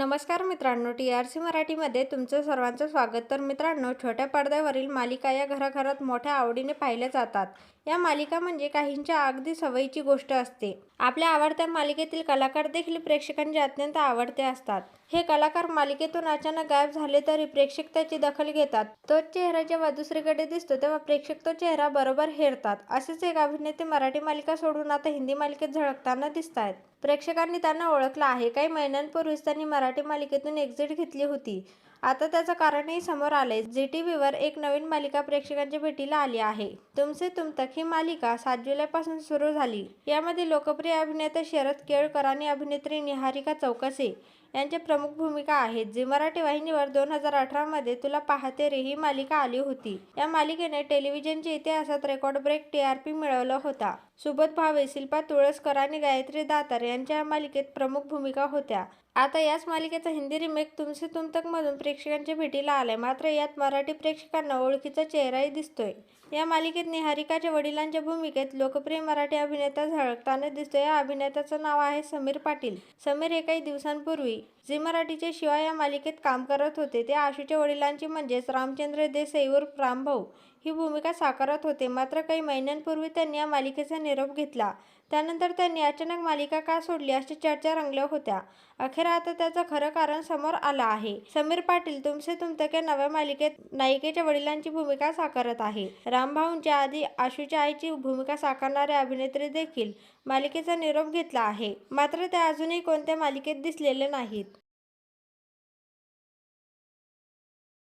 नमस्कार मित्रांनो T R C मराठीमध्ये तुमचं सर्वांचं स्वागत. तर मित्रांनो छोट्या पडद्यावरील मालिका या घराघरात मोठ्या आवडीने पाहिल्या जातात. या मालिका म्हणजे काहींच्या अगदी सवयीची गोष्ट असते. आपल्या आवडत्या मालिकेतील कलाकार देखील प्रेक्षकांचे अत्यंत आवडते असतात. हे कलाकार मालिकेतून अचानक गायब झाले तरी प्रेक्षक त्याची दखल घेतात. तोच चेहरा जेव्हा दुसरीकडे दिसतो तेव्हा प्रेक्षक तो चेहरा बरोबर हेरतात. असेच एक अभिनेते मराठी मालिका सोडून आता हिंदी मालिकेत झळकताना दिसत आहेत प्रेक्षकांनी त्यांना ओळखलं आहे. काही महिन्यांपूर्वीच त्यांनी मराठी मराठी मालिकेतून एक्झिट घेतली होती. आता त्याचं कारणही समोर आलंय. झी टी व्हीवर एक नवीन मालिका प्रेक्षकांच्या भेटीला आली आहे. तुमसे तुम तक ही मालिका सात जुलैपासून सुरू झाली. यामध्ये लोकप्रिय अभिनेते शरद केळकर आणि अभिनेत्री निहारिका चौकसे यांच्या प्रमुख भूमिका आहेत. जी मराठी वाहिनीवर दोन हजार अठरामध्ये तुला पाहते रे ही मालिका आली होती. या मालिकेने टेलिव्हिजनच्या इतिहासात record break T R P मिळवला होता. सुबोध भावे शिल्पा तुळसकर आणि गायत्री दातार यांच्या या मालिकेत प्रमुख भूमिका होत्या. आता याच मालिकेचा हिंदी रिमेक तुमसे तुम तक मधून प्रेक्षकांच्या भेटीला आलाय. मात्र यात मराठी प्रेक्षकांना ओळखीचा चेहराही दिसतोय. या मालिकेत निहारिकाच्या वडिलांच्या भूमिकेत लोकप्रिय मराठी अभिनेता झळकताना दिसतोय. या अभिनेत्याचं नाव आहे समीर पाटील. समीर हे काही दिवसांपूर्वी झी मराठीचे शिवाय या मालिकेत काम करत होते. ते आशूच्या वडिलांची म्हणजेच रामचंद्र देसाई उर्फ रामभाऊ ही भूमिका साकारत होते. मात्र काही महिन्यांपूर्वी त्यांनी या मालिकेचा निरोप घेतला. त्यानंतर त्यांनी अचानक मालिका का सोडली अशी चर्चा रंगल्या होत्या. अखेर आता त्याचं खरं कारण समोर आलं आहे. समीर पाटील तुमसे तुमतके नव्या मालिकेत नायिकेच्या वडिलांची भूमिका साकारत आहे. रामभाऊंच्या आधी आशूच्या आईची भूमिका साकारणाऱ्या अभिनेत्री देखील मालिकेचा निरोप घेतला आहे. मात्र त्या अजूनही कोणत्या मालिकेत दिसलेले नाहीत.